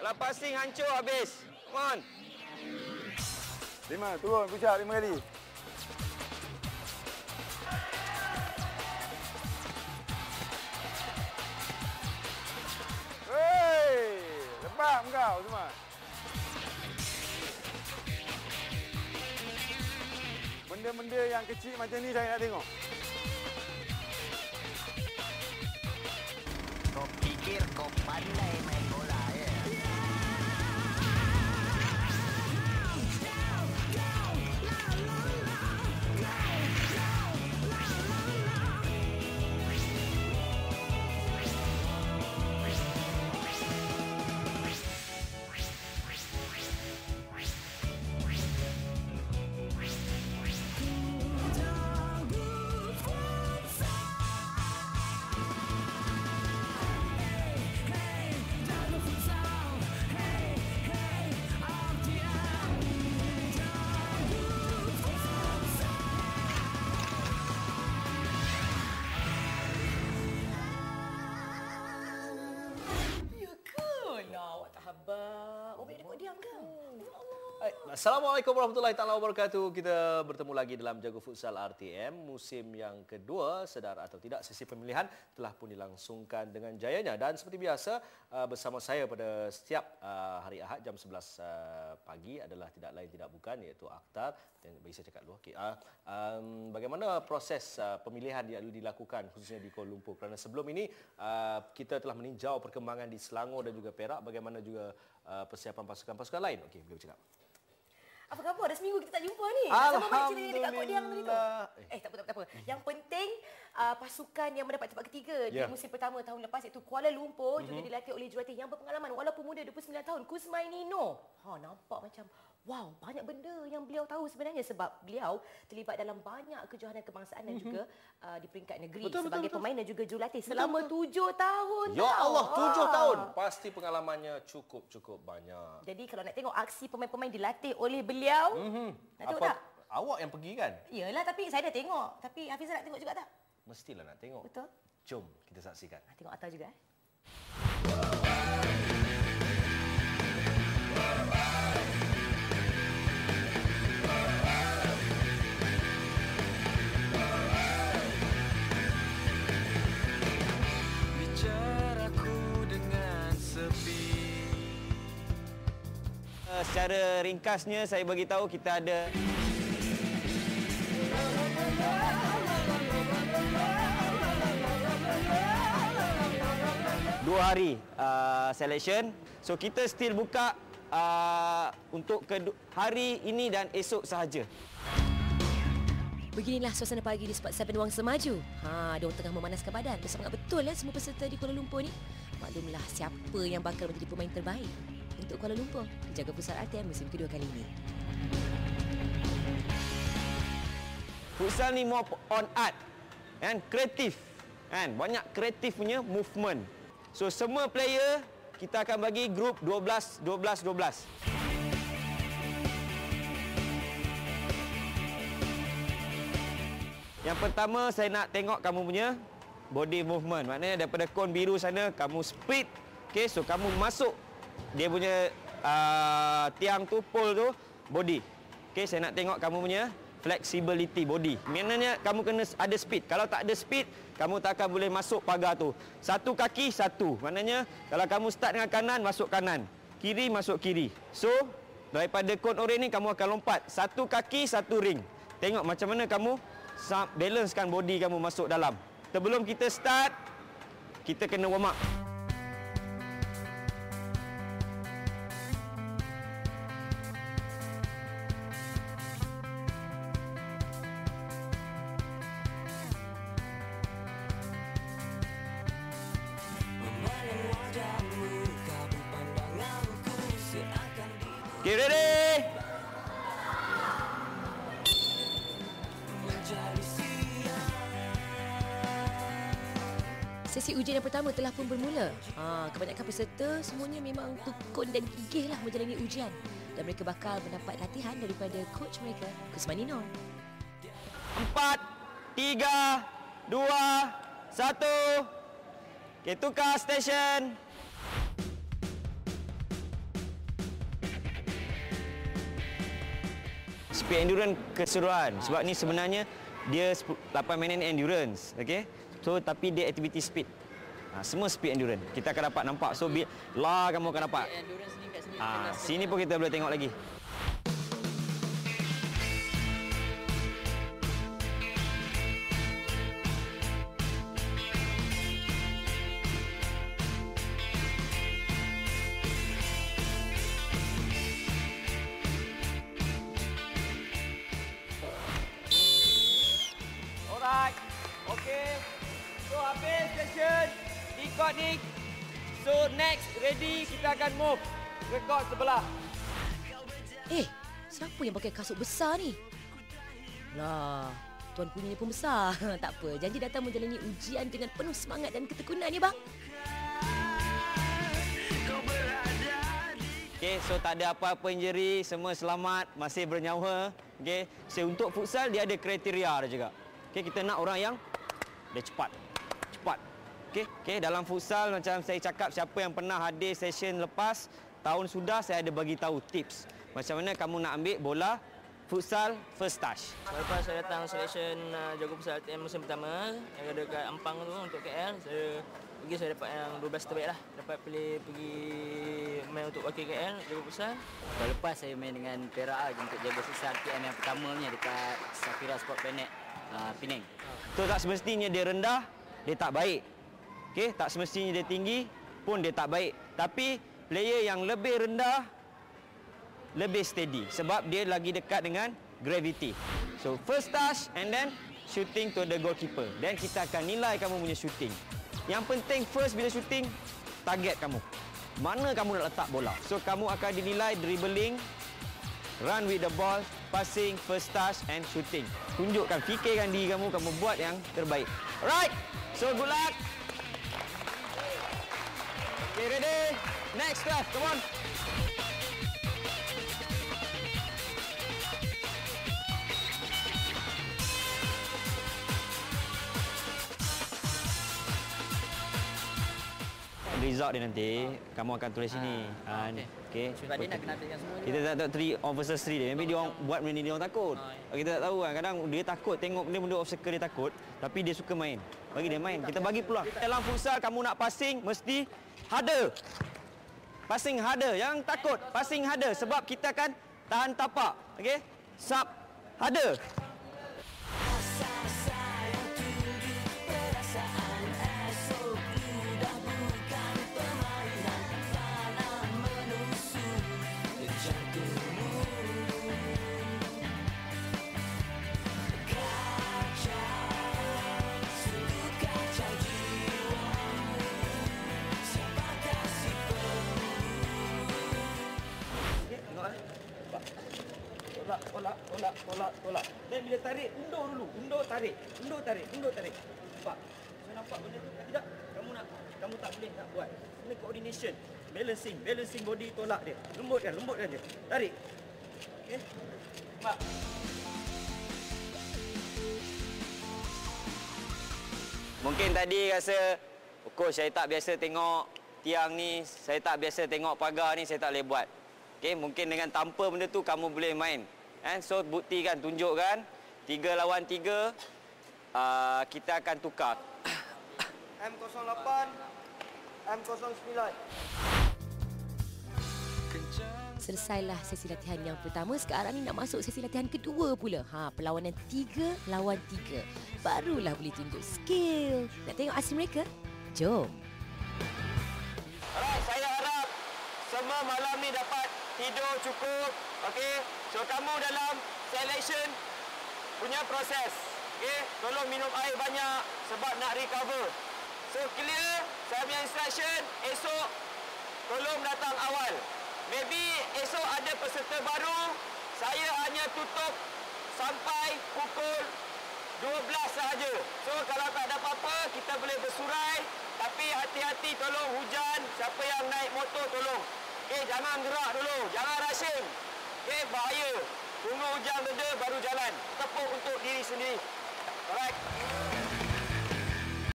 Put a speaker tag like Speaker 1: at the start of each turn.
Speaker 1: Kalau passing hancur habis. Come on.
Speaker 2: Lima, turun, up lima kali. Hei, lepas kau semua. Benda-benda yang kecil macam ni saya nak tengok.
Speaker 3: Kau fikir kau pandai main bola
Speaker 4: tak habar. Awak boleh diam ke?
Speaker 1: Assalamualaikum warahmatullahi taala wabarakatuh. Kita bertemu lagi dalam Jago Futsal RTM musim yang kedua. Sedar atau tidak sesi pemilihan telah pun dilangsungkan dengan jayanya dan seperti biasa uh, bersama saya pada setiap uh, hari Ahad jam 11 uh, pagi adalah tidak lain tidak bukan iaitu Akhtar dan bagi saya cakap dulu. Okey. Uh, um, bagaimana proses pemilihan yang dilakukan khususnya di Kuala Lumpur kerana sebelum ini kita telah meninjau perkembangan di Selangor dan juga Perak bagaimana juga uh, persiapan pasukan-pasukan lain. Okey, boleh bercakap.
Speaker 4: Apa khabar? Dah seminggu kita tak jumpa ni. Sama macam cerita dekat Diang tadi tu.
Speaker 1: Alhamdulillah.
Speaker 4: Eh, tak apa, tak apa. Tak apa. Yang penting, uh, pasukan yang mendapat tempat ketiga
Speaker 1: Ya.
Speaker 4: di musim pertama tahun lepas iaitu Kuala Lumpur mm-hmm. juga dilatih oleh jurulatih yang berpengalaman walaupun muda 29 tahun, Kusmainino. Ha, nampak macam wow, banyak benda yang beliau tahu sebenarnya sebab beliau terlibat dalam banyak kejohanan kebangsaan dan juga uh, di peringkat negeri
Speaker 1: Betul, betul,
Speaker 4: sebagai
Speaker 1: betul.
Speaker 4: pemain dan juga jurulatih selama tujuh tahun.
Speaker 1: Ya
Speaker 4: tau.
Speaker 1: Allah, tujuh
Speaker 4: Ah.
Speaker 1: tahun. Pasti pengalamannya cukup-cukup banyak.
Speaker 4: Jadi kalau nak tengok aksi pemain-pemain dilatih oleh beliau, mm-hmm. nak tengok tak?
Speaker 1: Awak yang pergi kan?
Speaker 4: Iyalah tapi saya dah tengok. Tapi Hafizah nak tengok juga tak?
Speaker 1: Mestilah nak tengok.
Speaker 4: Betul?
Speaker 1: Jom kita saksikan.
Speaker 4: Nak tengok Atta juga eh.
Speaker 1: Secara ringkasnya saya bagi tahu kita ada dua hari uh, selection. So kita still buka uh, untuk hari ini dan esok sahaja.
Speaker 5: Beginilah suasana pagi di Spot 7 Wang Semaju. Ha, diorang tengah memanaskan badan. Sangat betul ya semua peserta di Kuala Lumpur ni. Maklumlah siapa yang bakal menjadi pemain terbaik untuk Kuala Lumpur di Jaga Pusat ATM musim kedua kali ini.
Speaker 1: Futsal ni more on art and kreatif. Kan? Banyak kreatif punya movement. So semua player kita akan bagi grup 12 12 12. Yang pertama saya nak tengok kamu punya body movement. Maknanya daripada kon biru sana kamu speed. Okay, so kamu masuk dia punya uh, tiang tu pole tu body. Okay, saya nak tengok kamu punya flexibility body. Maknanya kamu kena ada speed. Kalau tak ada speed, kamu tak akan boleh masuk pagar tu. Satu kaki satu. Maknanya kalau kamu start dengan kanan, masuk kanan. Kiri masuk kiri. So, daripada kon oren ni kamu akan lompat satu kaki satu ring. Tengok macam mana kamu balancekan body kamu masuk dalam. Sebelum kita start, kita kena warm up. Okay, ready?
Speaker 5: Sesi ujian yang pertama telah pun bermula. Ha, kebanyakan peserta semuanya memang tekun dan gigih lah menjalani ujian. Dan mereka bakal mendapat latihan daripada coach mereka, Kusmanino.
Speaker 1: Empat, tiga, dua, satu. Okay, tukar station. Speed endurance keseluruhan. Sebab ni sebenarnya dia 8 minit endurance, okey. So tapi dia activity speed. Ha, semua speed endurance. Kita akan dapat nampak. So bi- lah kamu akan dapat. Ha, sini pun kita boleh tengok lagi. Di court ni. So next ready kita akan move ke court sebelah.
Speaker 5: Eh, siapa yang pakai kasut besar ni? Lah, tuan punya pun besar. tak apa, janji datang menjalani ujian dengan penuh semangat dan ketekunan ya bang.
Speaker 1: Okay, so tak ada apa-apa injury, semua selamat, masih bernyawa. Okay, so untuk futsal dia ada kriteria dia juga. Okay, kita nak orang yang dia cepat. Okay, okay, dalam futsal macam saya cakap siapa yang pernah hadir session lepas, tahun sudah saya ada bagi tahu tips. Macam mana kamu nak ambil bola futsal first touch.
Speaker 6: Lepas saya datang selection uh, jago pusat LTM musim pertama yang ada kat Ampang tu untuk KL, saya pergi saya dapat yang 12 terbaik lah. Dapat pilih pergi main untuk wakil KL jago.
Speaker 7: Tahun lepas saya main dengan Perak lah untuk jaga sisa RTM yang pertamanya dekat Safira Sport Planet uh, Penang.
Speaker 1: So tak semestinya dia rendah, dia tak baik. Okey, tak semestinya dia tinggi pun dia tak baik. Tapi player yang lebih rendah lebih steady sebab dia lagi dekat dengan gravity. So first touch and then shooting to the goalkeeper. Then kita akan nilai kamu punya shooting. Yang penting first bila shooting target kamu. Mana kamu nak letak bola. So kamu akan dinilai dribbling, run with the ball, passing, first touch and shooting. Tunjukkan, fikirkan diri kamu, kamu buat yang terbaik. Alright, so good luck. Okay, ready? Next class, come on. Result dia nanti, kamu akan tulis sini. Ah, okey. Okay.
Speaker 7: Sebab dia nak kena ambilkan semua
Speaker 1: Kita tak tahu 3 on versus 3 dia. Maybe dia orang buat benda ni dia orang takut. Kita tak tahu kan. Kadang dia takut tengok benda-benda obstacle dia takut. Tapi dia suka main. Bagi dia main. Kita bagi peluang. Dalam futsal kamu nak passing mesti harder. Passing harder. Yang takut passing harder. Sebab kita akan tahan tapak. Okey? Sub harder. Tolak, tolak, tolak. Dan bila tarik, undur dulu. Undur, tarik. Undur, tarik. Undur, tarik. Nampak? So nampak benda tu? Tidak. Kamu nak, kamu tak boleh nak buat. Ini coordination. Balancing. Balancing body tolak dia. Lembutkan, lembutkan je. Tarik. Okey. Nampak? Mungkin tadi rasa, coach saya tak biasa tengok tiang ni, saya tak biasa tengok pagar ni, saya tak boleh buat. Okey, mungkin dengan tanpa benda tu kamu boleh main. Eh, so buktikan, tunjukkan. Tiga lawan tiga, uh, kita akan tukar. M08, M09.
Speaker 5: Selesailah sesi latihan yang pertama. Sekarang ni nak masuk sesi latihan kedua pula. Ha, perlawanan tiga lawan tiga. Barulah boleh tunjuk skill. Nak tengok aksi mereka? Jom.
Speaker 1: Alright, saya harap semua malam ni dapat tidur cukup. Okey, so kamu dalam selection punya proses. Okey, tolong minum air banyak sebab nak recover. So clear, saya punya instruction esok tolong datang awal. Maybe esok ada peserta baru, saya hanya tutup sampai pukul 12 sahaja. So kalau tak ada apa-apa, kita boleh bersurai. Tapi hati-hati tolong hujan. Siapa yang naik motor tolong. Okey, jangan gerak dulu. Jangan rushing. Okey, bahaya. Tunggu hujan reda baru jalan. Tepuk untuk diri sendiri. Alright.